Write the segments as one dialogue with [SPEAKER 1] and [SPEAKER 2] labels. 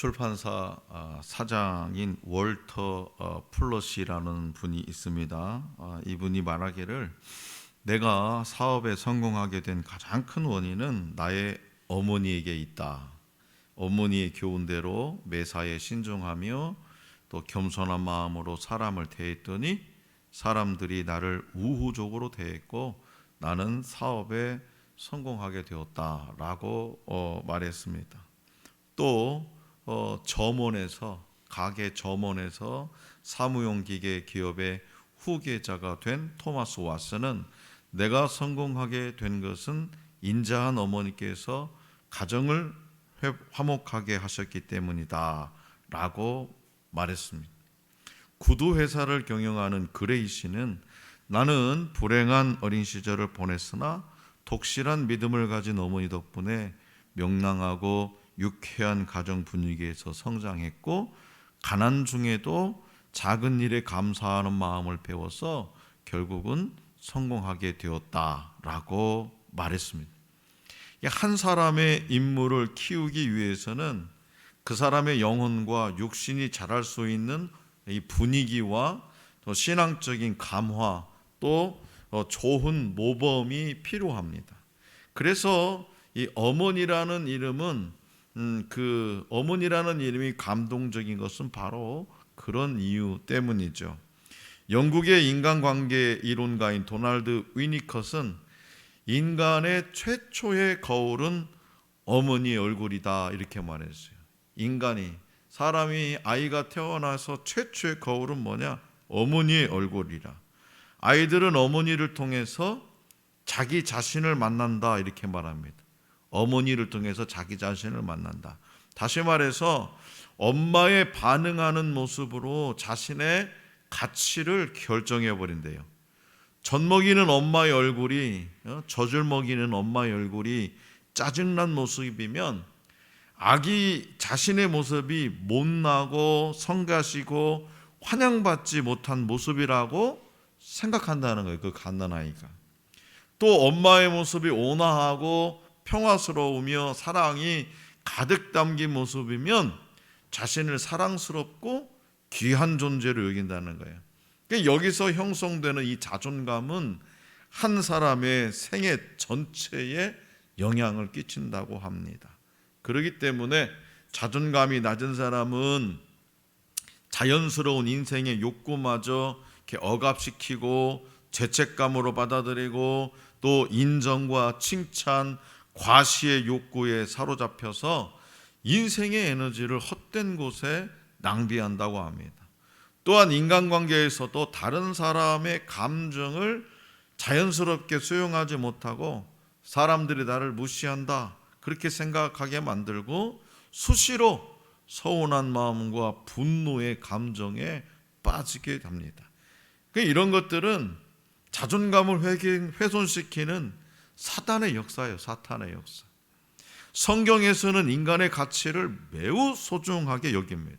[SPEAKER 1] 출판사 아, 사장인 월터 어, 플러시라는 분이 있습니다. 아, 이분이 말하기를 내가 사업에 성공하게 된 가장 큰 원인은 나의 어머니에게 있다. 어머니의 교훈대로 매사에 신중하며 또 겸손한 마음으로 사람을 대했더니 사람들이 나를 우호적으로 대했고 나는 사업에 성공하게 되었다라고 어, 말했습니다. 또 어, 점원에서 가게 점원에서 사무용 기계 기업의 후계자가 된 토마스 왓슨은 내가 성공하게 된 것은 인자한 어머니께서 가정을 회- 화목하게 하셨기 때문이다라고 말했습니다. 구두 회사를 경영하는 그레이 씨는 나는 불행한 어린 시절을 보냈으나 독실한 믿음을 가진 어머니 덕분에 명랑하고 유쾌한 가정 분위기에서 성장했고 가난 중에도 작은 일에 감사하는 마음을 배워서 결국은 성공하게 되었다라고 말했습니다. 이한 사람의 인물을 키우기 위해서는 그 사람의 영혼과 육신이 자랄 수 있는 이 분위기와 또 신앙적인 감화 또 어, 좋은 모범이 필요합니다. 그래서 이 어머니라는 이름은 음, 그 어머니라는 이름이 감동적인 것은 바로 그런 이유 때문이죠. 영국의 인간관계 이론가인 도널드 위니컷은 인간의 최초의 거울은 어머니의 얼굴이다 이렇게 말했어요. 인간이 사람이 아이가 태어나서 최초의 거울은 뭐냐? 어머니의 얼굴이라. 아이들은 어머니를 통해서 자기 자신을 만난다 이렇게 말합니다. 어머니를 통해서 자기 자신을 만난다. 다시 말해서 엄마의 반응하는 모습으로 자신의 가치를 결정해 버린대요. 젖 먹이는 엄마의 얼굴이 어, 젖을 먹이는 엄마의 얼굴이 짜증난 모습이면 아기 자신의 모습이 못나고 성가시고 환영받지 못한 모습이라고 생각한다는 거예요. 그 갓난 아이가. 또 엄마의 모습이 온화하고 평화스러우며 사랑이 가득 담긴 모습이면 자신을 사랑스럽고 귀한 존재로 여긴다는 거예요. 그러니까 여기서 형성되는 이 자존감은 한 사람의 생애 전체에 영향을 끼친다고 합니다. 그렇기 때문에 자존감이 낮은 사람은 자연스러운 인생의 욕구마저 이렇게 억압시키고 죄책감으로 받아들이고 또 인정과 칭찬, 과시의 욕구에 사로잡혀서 인생의 에너지를 헛된 곳에 낭비한다고 합니다. 또한 인간관계에서도 다른 사람의 감정을 자연스럽게 수용하지 못하고 사람들이 나를 무시한다 그렇게 생각하게 만들고 수시로 서운한 마음과 분노의 감정에 빠지게 됩니다. 그 이런 것들은 자존감을 훼손- 훼손시키는 사단의 역사예요. 사탄의 역사. 성경에서는 인간의 가치를 매우 소중하게 여깁니다.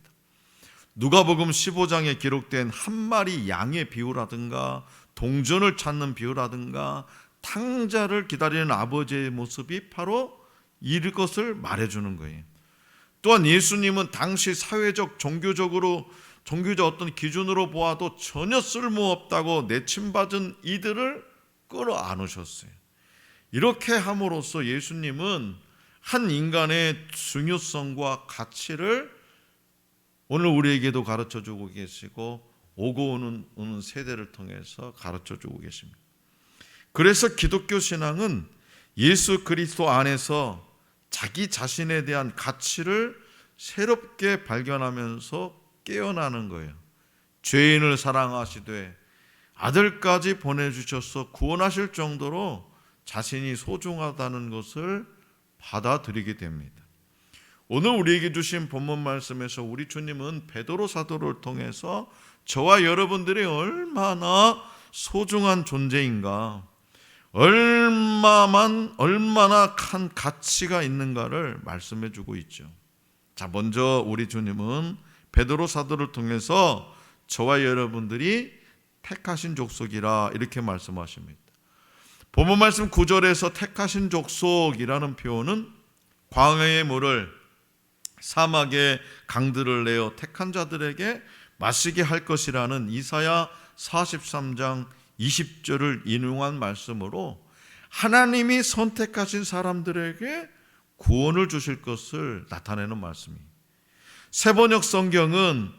[SPEAKER 1] 누가복음 15장에 기록된 한 마리 양의 비유라든가 동전을 찾는 비유라든가 탕자를 기다리는 아버지의 모습이 바로 이것을 말해주는 거예요. 또한 예수님은 당시 사회적 종교적으로 종교적 어떤 기준으로 보아도 전혀 쓸모없다고 내침받은 이들을 끌어안으셨어요. 이렇게 함으로써 예수님은 한 인간의 중요성과 가치를 오늘 우리에게도 가르쳐 주고 계시고 오고 오는, 오는 세대를 통해서 가르쳐 주고 계십니다. 그래서 기독교 신앙은 예수 그리스도 안에서 자기 자신에 대한 가치를 새롭게 발견하면서 깨어나는 거예요. 죄인을 사랑하시되 아들까지 보내주셔서 구원하실 정도로 자신이 소중하다는 것을 받아들이게 됩니다. 오늘 우리에게 주신 본문 말씀에서 우리 주님은 베드로 사도를 통해서 저와 여러분들이 얼마나 소중한 존재인가, 얼마만 얼마나 큰 가치가 있는가를 말씀해 주고 있죠. 자, 먼저 우리 주님은 베드로 사도를 통해서 저와 여러분들이 택하신 족속이라 이렇게 말씀하십니다. 본문 말씀 9절에서 택하신 족속이라는 표현은 광야의 물을 사막에 강들을 내어 택한 자들에게 마시게 할 것이라는 이사야 43장 20절을 인용한 말씀으로 하나님이 선택하신 사람들에게 구원을 주실 것을 나타내는 말씀이에요. 세번역 성경은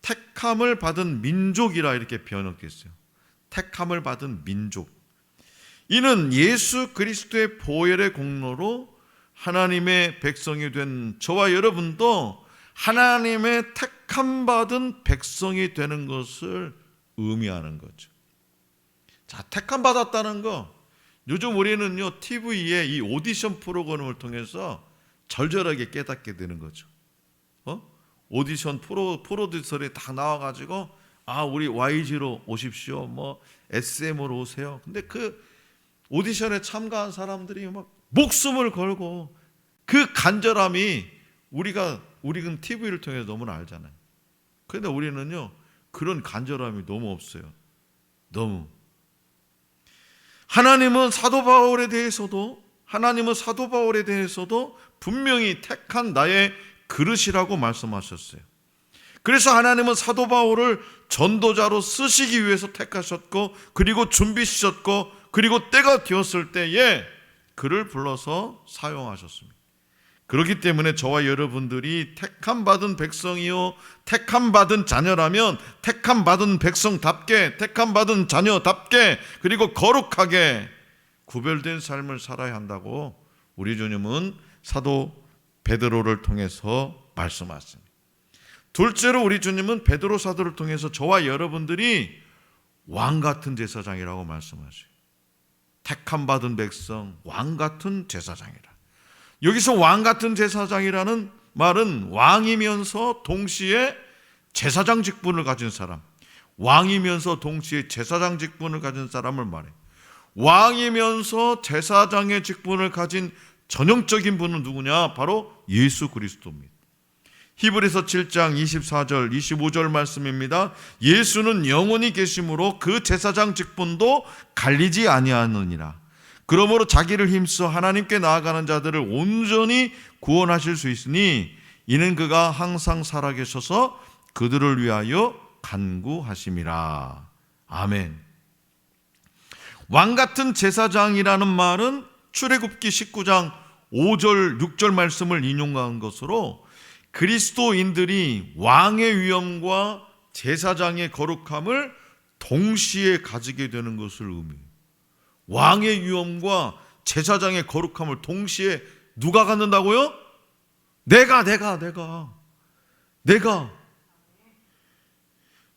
[SPEAKER 1] 택함을 받은 민족이라 이렇게 번역했어요. 택함을 받은 민족. 이는 예수 그리스도의 보혈의 공로로 하나님의 백성이 된 저와 여러분도 하나님의 택함 받은 백성이 되는 것을 의미하는 거죠. 자, 택함 받았다는 거. 요즘 우리는요, TV에 이 오디션 프로그램을 통해서 절절하게 깨닫게 되는 거죠. 어? 오디션 프로 프로듀서들이 다 나와가지고 아 우리 YG로 오십시오, 뭐 SM으로 오세요. 근데 그 오디션에 참가한 사람들이 막 목숨을 걸고 그 간절함이 우리가 우리는 TV를 통해서 너무나 알잖아요. 그런데 우리는요 그런 간절함이 너무 없어요. 너무 하나님은 사도 바울에 대해서도 하나님은 사도 바울에 대해서도 분명히 택한 나의 그릇이라고 말씀하셨어요. 그래서 하나님은 사도 바울을 전도자로 쓰시기 위해서 택하셨고 그리고 준비하셨고 그리고 때가 되었을 때에 그를 불러서 사용하셨습니다. 그렇기 때문에 저와 여러분들이 택함 받은 백성이요 택함 받은 자녀라면 택함 받은 백성답게 택함 받은 자녀답게 그리고 거룩하게 구별된 삶을 살아야 한다고 우리 주님은 사도 베드로를 통해서 말씀하십니다. 둘째로 우리 주님은 베드로 사도를 통해서 저와 여러분들이 왕 같은 제사장이라고 말씀하셔요. 택함 받은 백성, 왕 같은 제사장이라. 여기서 왕 같은 제사장이라는 말은 왕이면서 동시에 제사장 직분을 가진 사람, 왕이면서 동시에 제사장 직분을 가진 사람을 말해. 왕이면서 제사장의 직분을 가진 전형적인 분은 누구냐? 바로 예수 그리스도입니다. 히브리서 7장 24절 25절 말씀입니다. 예수는 영원히 계심으로 그 제사장 직분도 갈리지 아니하느니라. 그러므로 자기를 힘써 하나님께 나아가는 자들을 온전히 구원하실 수 있으니 이는 그가 항상 살아계셔서 그들을 위하여 간구하심이라. 아멘. 왕 같은 제사장이라는 말은 출애굽기 19장 5절 6절 말씀을 인용한 것으로 그리스도인들이 왕의 위엄과 제사장의 거룩함을 동시에 가지게 되는 것을 의미해요. 왕의 위엄과 제사장의 거룩함을 동시에 누가 갖는다고요? 내가 내가 내가 내가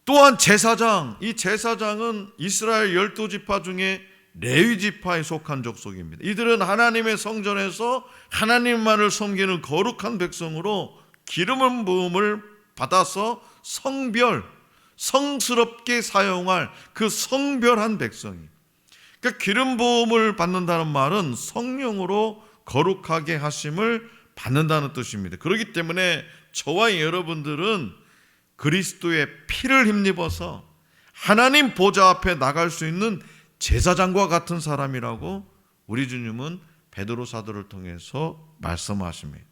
[SPEAKER 1] 또한 제사장 이 제사장은 이스라엘 열두 지파 중에 레위 지파에 속한 족속입니다. 이들은 하나님의 성전에서 하나님만을 섬기는 거룩한 백성으로 기름을 부음을 받아서 성별 성스럽게 사용할 그 성별한 백성이. 그러니까 기름 부음을 받는다는 말은 성령으로 거룩하게 하심을 받는다는 뜻입니다. 그렇기 때문에 저와 여러분들은 그리스도의 피를 힘입어서 하나님 보좌 앞에 나갈 수 있는 제사장과 같은 사람이라고 우리 주님은 베드로 사도를 통해서 말씀하십니다.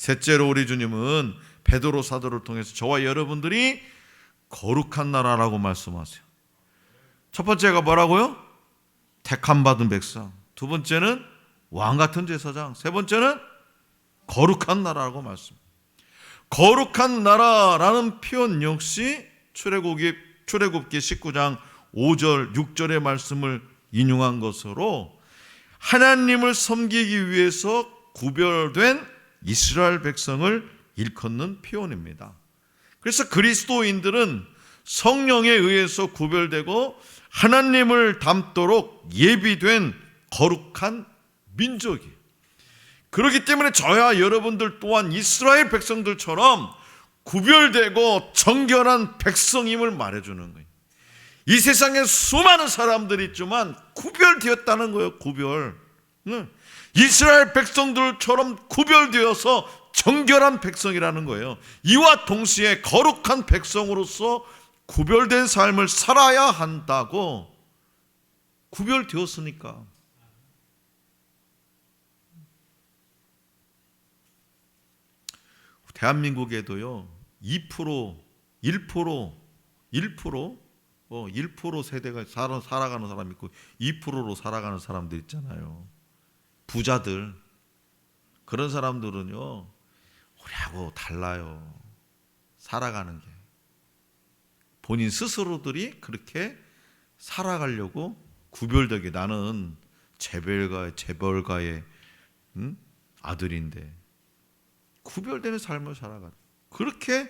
[SPEAKER 1] 셋째로 우리 주님은 베드로 사도를 통해서 저와 여러분들이 거룩한 나라라고 말씀하세요. 첫 번째가 뭐라고요? 택함 받은 백성. 두 번째는 왕 같은 제사장. 세 번째는 거룩한 나라라고 말씀. 거룩한 나라라는 표현 역시 출애굽기 출애굽기 19장 5절, 6절의 말씀을 인용한 것으로 하나님을 섬기기 위해서 구별된 이스라엘 백성을 일컫는 표현입니다. 그래서 그리스도인들은 성령에 의해서 구별되고 하나님을 닮도록 예비된 거룩한 민족이. 그렇기 때문에 저야 여러분들 또한 이스라엘 백성들처럼 구별되고 정결한 백성임을 말해주는 거예요. 이 세상에 수많은 사람들이 있지만 구별되었다는 거예요. 구별. 이스라엘 백성들처럼 구별되어서 정결한 백성이라는 거예요. 이와 동시에 거룩한 백성으로서 구별된 삶을 살아야 한다고 구별되었으니까. 대한민국에도요 2% 1% 1% 어, 1% 세대가 살아, 살아가는 사람 있고 2%로 살아가는 사람들 있잖아요. 부자들 그런 사람들은요 우리하고 달라요. 살아가는 게 본인 스스로들이 그렇게 살아가려고 구별되게 나는 재벌가의 재벌가의 음? 아들인데 구별되는 삶을 살아가. 그렇게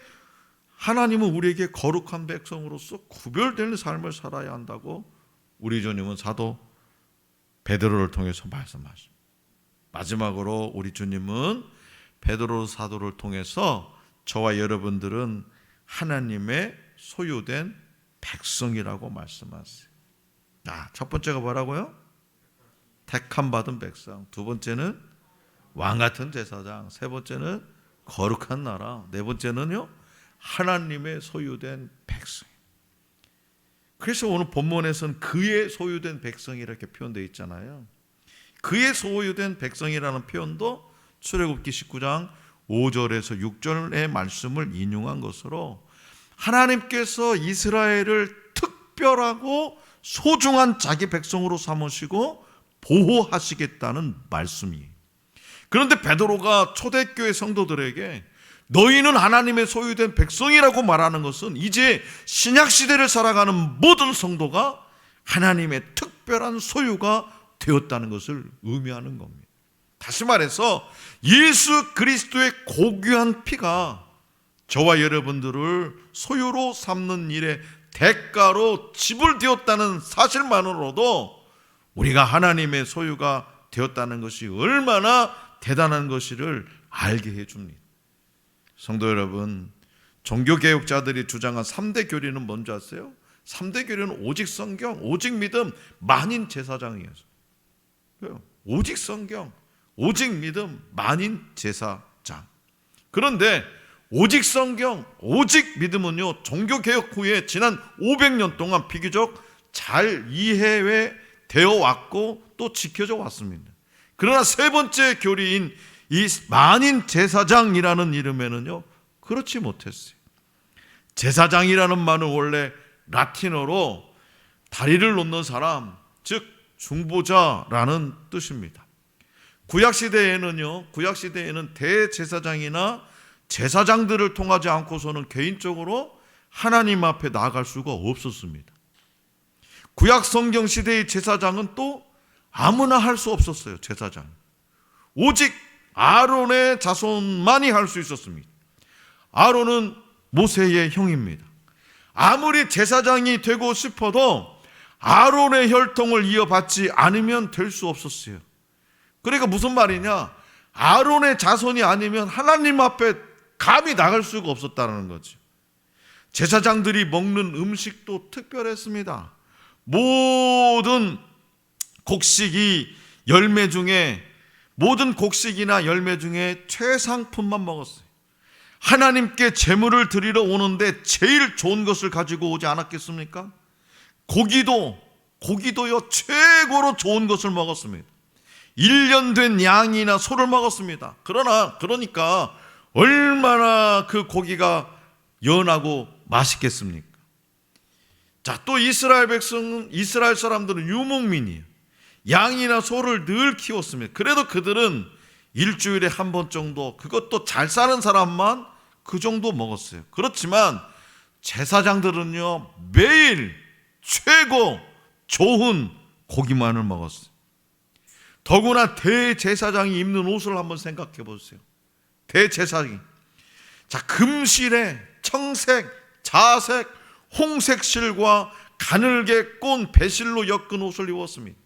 [SPEAKER 1] 하나님은 우리에게 거룩한 백성으로서 구별되는 삶을 살아야 한다고 우리 주님은 사도 베드로를 통해서 말씀하십니다. 마지막으로 우리 주님은 베드로 사도를 통해서 저와 여러분들은 하나님의 소유된 백성이라고 말씀하세요. 자, 첫 번째가 뭐라고요? 택함 받은 백성. 두 번째는 왕 같은 제사장. 세 번째는 거룩한 나라. 네 번째는요? 하나님의 소유된 백성. 그래서 오늘 본문에서는 그의 소유된 백성이 이렇게 표현되어 있잖아요. 그의 소유된 백성이라는 표현도 출애굽기 19장 5절에서 6절의 말씀을 인용한 것으로 하나님께서 이스라엘을 특별하고 소중한 자기 백성으로 삼으시고 보호하시겠다는 말씀이에요. 그런데 베드로가 초대교회 성도들에게 너희는 하나님의 소유된 백성이라고 말하는 것은 이제 신약 시대를 살아가는 모든 성도가 하나님의 특별한 소유가 되었다는 것을 의미하는 겁니다. 다시 말해서 예수 그리스도의 고귀한 피가 저와 여러분들을 소유로 삼는 일에 대가로 지불되었다는 사실만으로도 우리가 하나님의 소유가 되었다는 것이 얼마나 대단한 것이를 알게 해줍니다. 성도 여러분, 종교개혁자들이 주장한 3대 교리는 뭔지 아세요? 3대 교리는 오직 성경, 오직 믿음, 만인 제사장이었어요. 오직 성경, 오직 믿음, 만인 제사장. 그런데 오직 성경, 오직 믿음은요, 종교개혁 후에 지난 500년 동안 비교적 잘 이해되어 왔고 또 지켜져 왔습니다. 그러나 세 번째 교리인 이 만인 제사장이라는 이름에는요, 그렇지 못했어요. 제사장이라는 말은 원래 라틴어로 다리를 놓는 사람, 즉 중보자라는 뜻입니다. 구약 시대에는요, 구약 시대에는 대제사장이나 제사장들을 통하지 않고서는 개인적으로 하나님 앞에 나아갈 수가 없었습니다. 구약 성경 시대의 제사장은 또 아무나 할 수 없었어요, 제사장. 오직 아론의 자손만이 할 수 있었습니다. 아론은 모세의 형입니다. 아무리 제사장이 되고 싶어도 아론의 혈통을 이어받지 않으면 될 수 없었어요. 그러니까 무슨 말이냐? 아론의 자손이 아니면 하나님 앞에 감히 나갈 수가 없었다는 거죠. 제사장들이 먹는 음식도 특별했습니다. 모든 곡식이 열매 중에 모든 곡식이나 열매 중에 최상품만 먹었어요. 하나님께 제물을 드리러 오는데 제일 좋은 것을 가지고 오지 않았겠습니까? 고기도 고기도요 최고로 좋은 것을 먹었습니다. 1년 된 양이나 소를 먹었습니다. 그러나 그러니까 얼마나 그 고기가 연하고 맛있겠습니까? 자, 또 이스라엘 백성은 이스라엘 사람들은 유목민이에요. 양이나 소를 늘 키웠습니다. 그래도 그들은 일주일에 한 번 정도 그것도 잘 사는 사람만 그 정도 먹었어요. 그렇지만 제사장들은요 매일 최고 좋은 고기만을 먹었어요. 더구나 대제사장이 입는 옷을 한번 생각해 보세요. 대제사장이 자 금실에 청색, 자색, 홍색 실과 가늘게 꼰 배실로 엮은 옷을 입었습니다.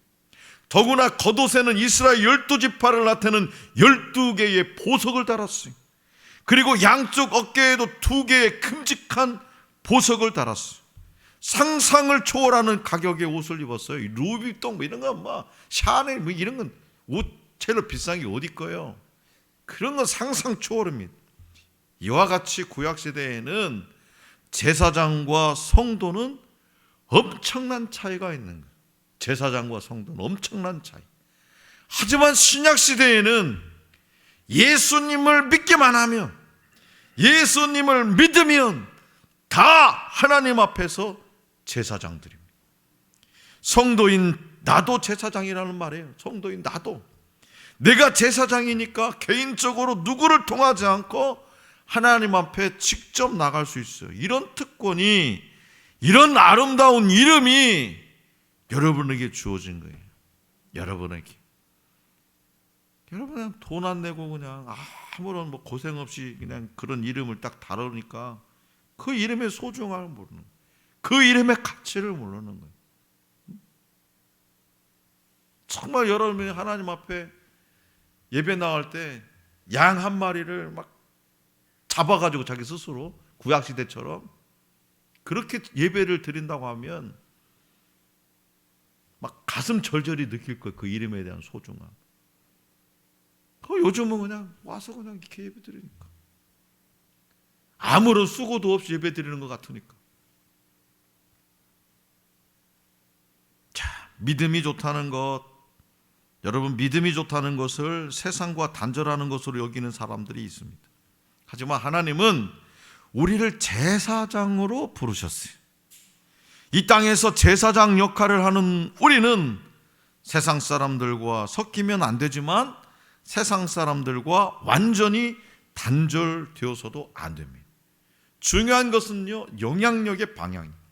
[SPEAKER 1] 더구나 겉옷에는 이스라엘 열두 지파를 나타내는 열두 개의 보석을 달았어요. 그리고 양쪽 어깨에도 두 개의 큼직한 보석을 달았어요. 상상을 초월하는 가격의 옷을 입었어요. 루비통 뭐 이런 거, 뭐 샤넬 뭐 이런 건옷 제일 비싼 게 어디 거요? 그런 건 상상 초월입니다. 이와 같이 구약 시대에는 제사장과 성도는 엄청난 차이가 있는 거예요. 제사장과 성도는 엄청난 차이. 하지만 신약 시대에는 예수님을 믿기만 하면 예수님을 믿으면 다 하나님 앞에서 제사장들입니다. 성도인 나도 제사장이라는 말이에요. 성도인 나도. 내가 제사장이니까 개인적으로 누구를 통하지 않고 하나님 앞에 직접 나갈 수 있어요. 이런 특권이, 이런 아름다운 이름이 여러분에게 주어진 거예요. 여러분에게. 여러분 돈 안 내고 그냥 아무런 뭐 고생 없이 그냥 그런 이름을 딱 다루니까 그 이름의 소중함을 모르는 거예요. 그 이름의 가치를 모르는 거예요. 정말 여러분이 하나님 앞에 예배 나갈 때 양 한 마리를 막 잡아가지고 자기 스스로 구약 시대처럼 그렇게 예배를 드린다고 하면 막 가슴 절절히 느낄 거예요. 그 이름에 대한 소중함. 그 요즘은 그냥 와서 그냥 이렇게 예배 드리니까 아무런 수고도 없이 예배 드리는 것 같으니까. 믿음이 좋다는 것, 여러분 믿음이 좋다는 것을 세상과 단절하는 것으로 여기는 사람들이 있습니다. 하지만 하나님은 우리를 제사장으로 부르셨어요. 이 땅에서 제사장 역할을 하는 우리는 세상 사람들과 섞이면 안 되지만 세상 사람들과 완전히 단절되어서도 안 됩니다. 중요한 것은요, 영향력의 방향입니다.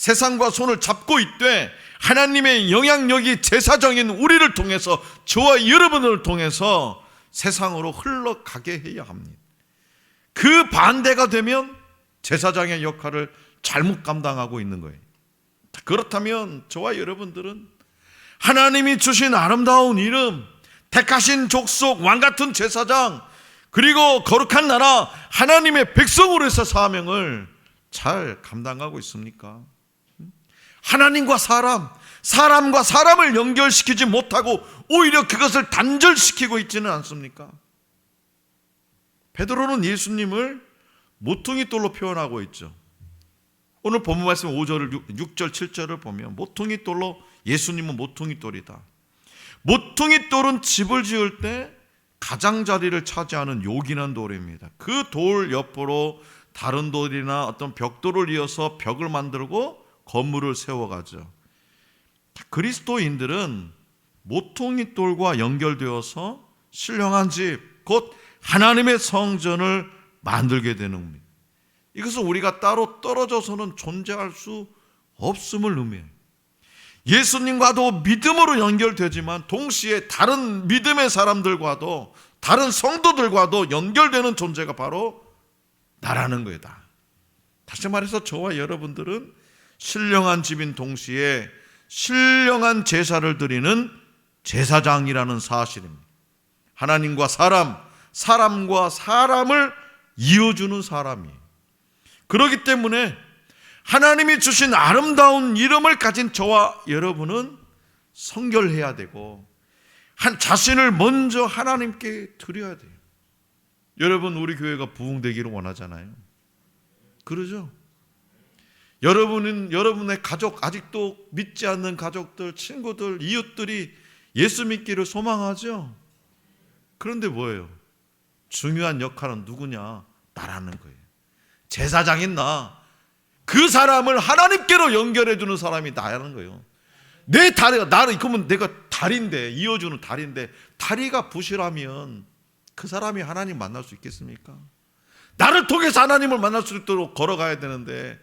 [SPEAKER 1] 세상과 손을 잡고 있되 하나님의 영향력이 제사장인 우리를 통해서 저와 여러분을 통해서 세상으로 흘러가게 해야 합니다. 그 반대가 되면 제사장의 역할을 잘못 감당하고 있는 거예요. 그렇다면 저와 여러분들은 하나님이 주신 아름다운 이름, 택하신 족속, 왕 같은 제사장, 그리고 거룩한 나라, 하나님의 백성으로서 사명을 잘 감당하고 있습니까? 하나님과 사람, 사람과 사람을 연결시키지 못하고 오히려 그것을 단절시키고 있지는 않습니까? 베드로는 예수님을 모퉁이 돌로 표현하고 있죠. 오늘 본문 말씀 5절, 6절, 7절을 보면 모퉁이 돌로 예수님은 모퉁이 돌이다. 모퉁이 돌은 집을 지을 때 가장자리를 차지하는 요긴한 돌입니다. 그 돌 옆으로 다른 돌이나 어떤 벽돌을 이어서 벽을 만들고 건물을 세워가죠. 그리스도인들은 모퉁이 돌과 연결되어서 신령한 집, 곧 하나님의 성전을 만들게 되는 겁니다. 이것은 우리가 따로 떨어져서는 존재할 수 없음을 의미해요. 예수님과도 믿음으로 연결되지만 동시에 다른 믿음의 사람들과도 다른 성도들과도 연결되는 존재가 바로 나라는 거다. 다시 말해서 저와 여러분들은 신령한 집인 동시에 신령한 제사를 드리는 제사장이라는 사실입니다. 하나님과 사람, 사람과 사람을 이어주는 사람이에요. 그렇기 때문에 하나님이 주신 아름다운 이름을 가진 저와 여러분은 성결해야 되고 한 자신을 먼저 하나님께 드려야 돼요. 여러분 우리 교회가 부흥되기를 원하잖아요. 그러죠? 여러분은 여러분의 가족 아직도 믿지 않는 가족들, 친구들, 이웃들이 예수 믿기를 소망하죠. 그런데 뭐예요? 중요한 역할은 누구냐? 나라는 거예요. 제사장인 나. 그 사람을 하나님께로 연결해 주는 사람이 나라는 거예요. 내 다리가 나를 그러면 내가 다리인데 이어주는 다리인데 다리가 부실하면 그 사람이 하나님 만날 수 있겠습니까? 나를 통해서 하나님을 만날 수 있도록 걸어가야 되는데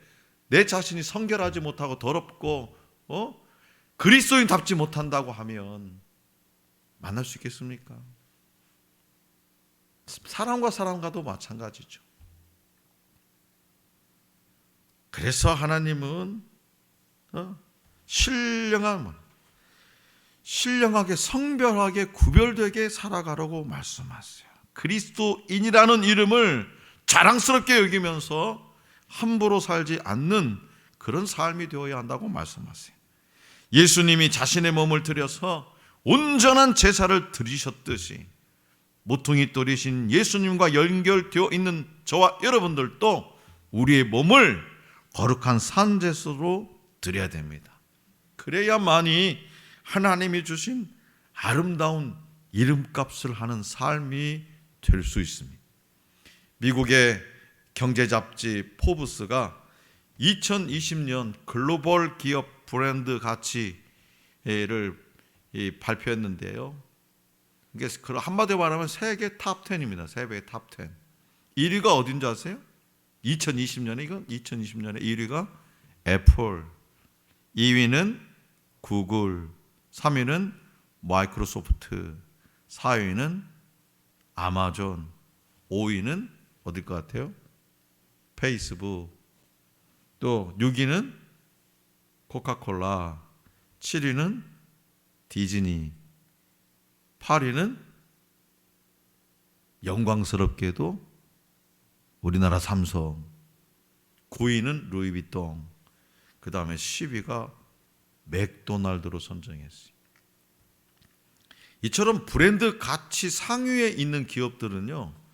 [SPEAKER 1] 내 자신이 성결하지 못하고 더럽고 어? 그리스도인답지 못한다고 하면 만날 수 있겠습니까? 사람과 사람과도 마찬가지죠. 그래서 하나님은 어? 신령한 신령하게 성별하게 구별되게 살아가라고 말씀하세요. 그리스도인이라는 이름을 자랑스럽게 여기면서 함부로 살지 않는 그런 삶이 되어야 한다고 말씀하세요. 예수님이 자신의 몸을 들여서 온전한 제사를 드리셨듯이 모퉁이 돌이신 예수님과 연결되어 있는 저와 여러분들도 우리의 몸을 거룩한 산제수로 드려야 됩니다. 그래야만이 하나님이 주신 아름다운 이름값을 하는 삶이 될 수 있습니다. 미국의 경제 잡지 포브스가 2020년 글로벌 기업 브랜드 가치를 이 발표했는데요. 이게 그 한마디로 말하면 세계 탑 10입니다. 세계 탑 10. 1위가 어딘 줄 아세요? 2020년에 이건 2020년에 1위가 애플, 2위는 구글, 3위는 마이크로소프트, 4위는 아마존, 5위는 어딜 것 같아요? 페이스북, 또 6위는 코카콜라, 7위는 디즈니, 8위는 영광스럽게도 우리나라 삼성, 9위는 루이비통, 그 다음에 10위가 맥도날드로 선정했어요. 이처럼 브랜드 가치 상위에 있는 기업들은요,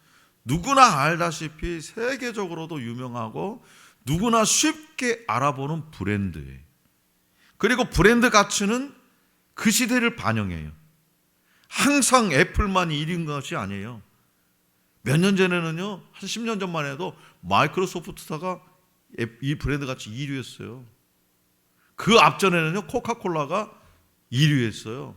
[SPEAKER 1] 누구나 알다시피 세계적으로도 유명하고 누구나 쉽게 알아보는 브랜드예요. 그리고 브랜드 가치는 그 시대를 반영해요. 항상 애플만이 1인 것이 아니에요. 몇 년 전에는요, 한 10년 전만 해도 마이크로소프트사가 이 브랜드 가치 1위였어요. 그 앞전에는요, 코카콜라가 1위였어요.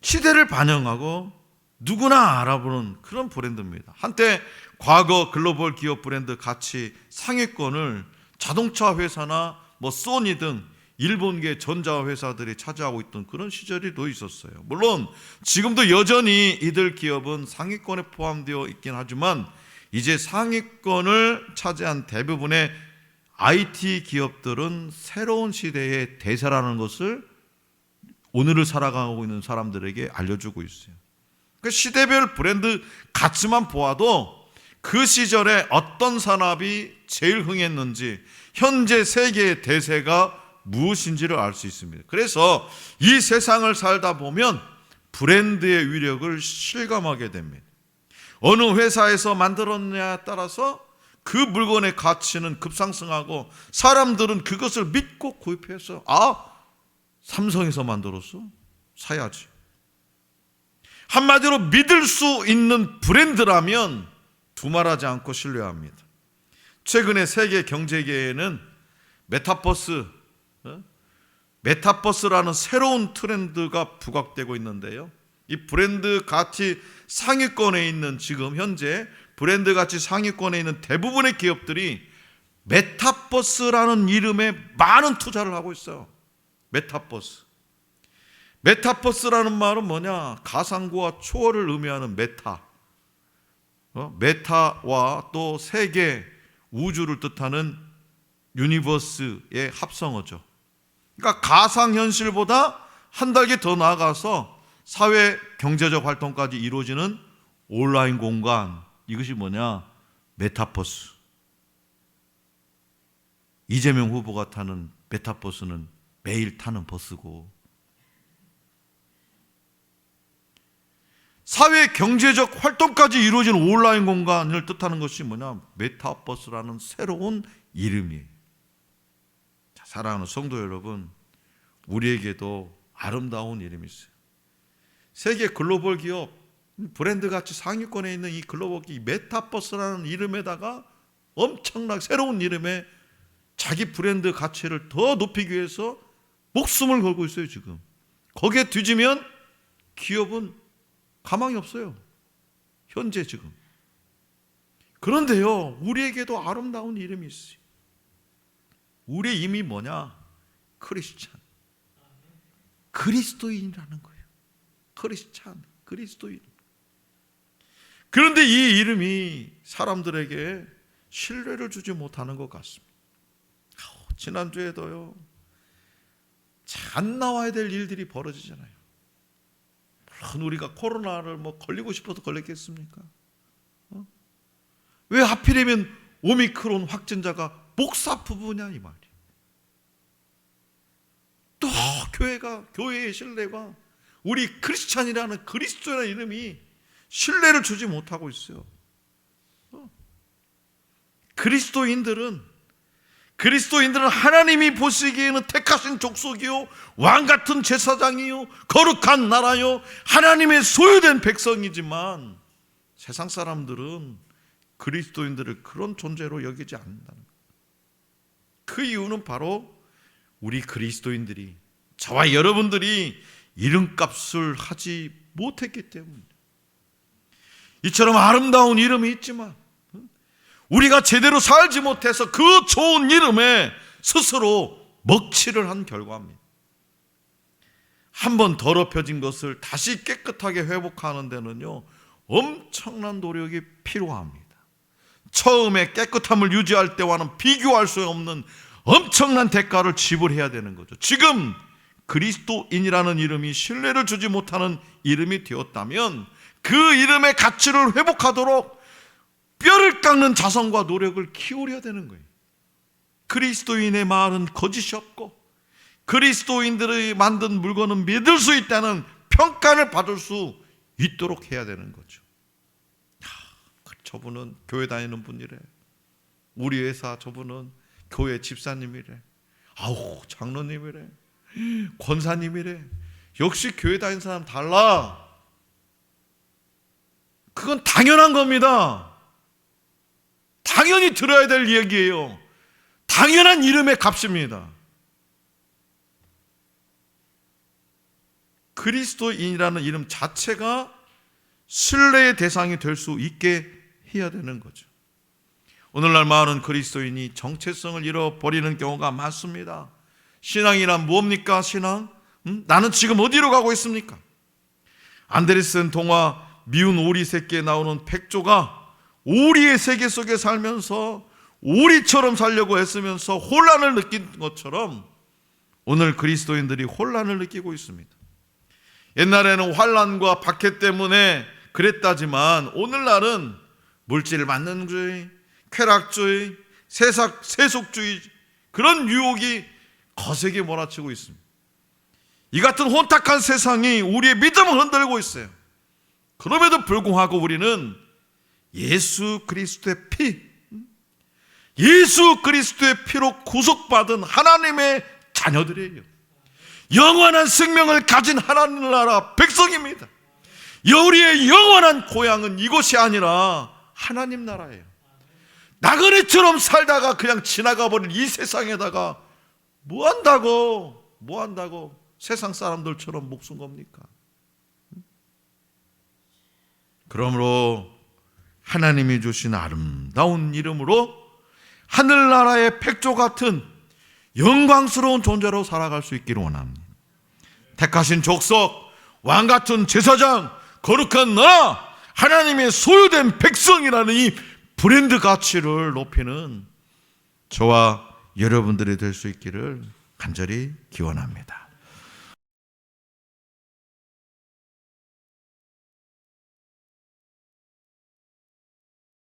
[SPEAKER 1] 시대를 반영하고 누구나 알아보는 그런 브랜드입니다. 한때 과거 글로벌 기업 브랜드 가치 상위권을 자동차 회사나 뭐 소니 등 일본계 전자 회사들이 차지하고 있던 그런 시절이 또 있었어요. 물론 지금도 여전히 이들 기업은 상위권에 포함되어 있긴 하지만 이제 상위권을 차지한 대부분의 IT 기업들은 새로운 시대의 대세라는 것을 오늘을 살아가고 있는 사람들에게 알려주고 있어요. 그 시대별 브랜드 가치만 보아도 그 시절에 어떤 산업이 제일 흥했는지 현재 세계의 대세가 무엇인지를 알 수 있습니다. 그래서 이 세상을 살다 보면 브랜드의 위력을 실감하게 됩니다. 어느 회사에서 만들었냐에 따라서 그 물건의 가치는 급상승하고 사람들은 그것을 믿고 구입해서 아 삼성에서 만들었어 사야지. 한마디로 믿을 수 있는 브랜드라면 두말하지 않고 신뢰합니다. 최근에 세계 경제계에는 메타버스, 어? 메타버스라는 새로운 트렌드가 부각되고 있는데요. 이 브랜드 가치 상위권에 있는 지금 현재 브랜드 가치 상위권에 있는 대부분의 기업들이 메타버스라는 이름에 많은 투자를 하고 있어요. 메타버스. 메타버스라는 말은 뭐냐? 가상구와 초월을 의미하는 메타. 어? 메타와 또 세계 우주를 뜻하는 유니버스의 합성어죠. 그러니까 가상 현실보다 한 단계 더 나아가서 사회 경제적 활동까지 이루어지는 온라인 공간 이것이 뭐냐? 메타버스. 이재명 후보가 타는 메타버스는 매일 타는 버스고 사회 경제적 활동까지 이루어지는 온라인 공간을 뜻하는 것이 뭐냐? 메타버스라는 새로운 이름이에요. 자, 사랑하는 성도 여러분, 우리에게도 아름다운 이름이 있어요. 세계 글로벌 기업 브랜드 가치 상위권에 있는 이 글로벌 기업 메타버스라는 이름에다가 엄청나게 새로운 이름에 자기 브랜드 가치를 더 높이기 위해서 목숨을 걸고 있어요, 지금. 거기에 뒤지면 기업은 가망이 없어요. 현재 지금. 그런데요, 우리에게도 아름다운 이름이 있어요. 우리의 이름이 뭐냐? 크리스찬. 그리스도인이라는 거예요. 크리스찬, 그리스도인. 그런데 이 이름이 사람들에게 신뢰를 주지 못하는 것 같습니다. 지난주에도요, 안 나와야 될 일들이 벌어지잖아요. 물론 우리가 코로나를 뭐 걸리고 싶어서 걸렸겠습니까? 어? 왜 하필이면 오미크론 확진자가 목사 부부냐 이 말이에요. 또 교회가 교회의 신뢰가 우리 크리스찬이라는 그리스도라는 이름이 신뢰를 주지 못하고 있어요. 어? 그리스도인들은 그리스도인들은 하나님이 보시기에는 택하신 족속이요 왕 같은 제사장이요 거룩한 나라요 하나님의 소유된 백성이지만 세상 사람들은 그리스도인들을 그런 존재로 여기지 않는다는 거예요. 그 이유는 바로 우리 그리스도인들이 저와 여러분들이 이름값을 하지 못했기 때문입니다. 이처럼 아름다운 이름이 있지만 우리가 제대로 살지 못해서 그 좋은 이름에 스스로 먹칠을 한 결과입니다. 한 번 더럽혀진 것을 다시 깨끗하게 회복하는 데는요, 엄청난 노력이 필요합니다. 처음에 깨끗함을 유지할 때와는 비교할 수 없는 엄청난 대가를 지불해야 되는 거죠. 지금 그리스도인이라는 이름이 신뢰를 주지 못하는 이름이 되었다면 그 이름의 가치를 회복하도록 뼈를 깎는 자성과 노력을 키우려야 되는 거예요. 그리스도인의 말은 거짓이 없고 그리스도인들이 만든 물건은 믿을 수 있다는 평가를 받을 수 있도록 해야 되는 거죠. 하, 저분은 교회 다니는 분이래. 우리 회사 저분은 교회 집사님이래. 아우 장로님이래. 권사님이래. 역시 교회 다니는 사람 달라. 그건 당연한 겁니다. 당연히 들어야 될 얘기예요. 당연한 이름의 값입니다. 그리스도인이라는 이름 자체가 신뢰의 대상이 될 수 있게 해야 되는 거죠. 오늘날 많은 그리스도인이 정체성을 잃어버리는 경우가 많습니다. 신앙이란 뭡니까, 신앙? 음? 나는 지금 어디로 가고 있습니까? 안데르센 동화 미운 오리 새끼에 나오는 백조가 오리의 세계 속에 살면서 오리처럼 살려고 애쓰면서 혼란을 느낀 것처럼 오늘 그리스도인들이 혼란을 느끼고 있습니다. 옛날에는 환란과 박해 때문에 그랬다지만 오늘날은 물질 만능주의, 쾌락주의, 세삭, 세속주의 그런 유혹이 거세게 몰아치고 있습니다. 이 같은 혼탁한 세상이 우리의 믿음을 흔들고 있어요. 그럼에도 불구하고 우리는 예수 그리스도의 피, 예수 그리스도의 피로 구속받은 하나님의 자녀들이에요. 영원한 생명을 가진 하나님 나라 백성입니다. 우리의 영원한 고향은 이곳이 아니라 하나님 나라예요. 나그네처럼 살다가 그냥 지나가 버린 이 세상에다가 뭐 한다고, 뭐 한다고 세상 사람들처럼 목숨 겁니까? 그러므로 하나님이 주신 아름다운 이름으로 하늘나라의 백조 같은 영광스러운 존재로 살아갈 수 있기를 원합니다. 택하신 족속, 왕 같은 제사장, 거룩한 나라, 하나님의 소유된 백성이라는 이 브랜드 가치를 높이는 저와 여러분들이 될 수 있기를 간절히 기원합니다.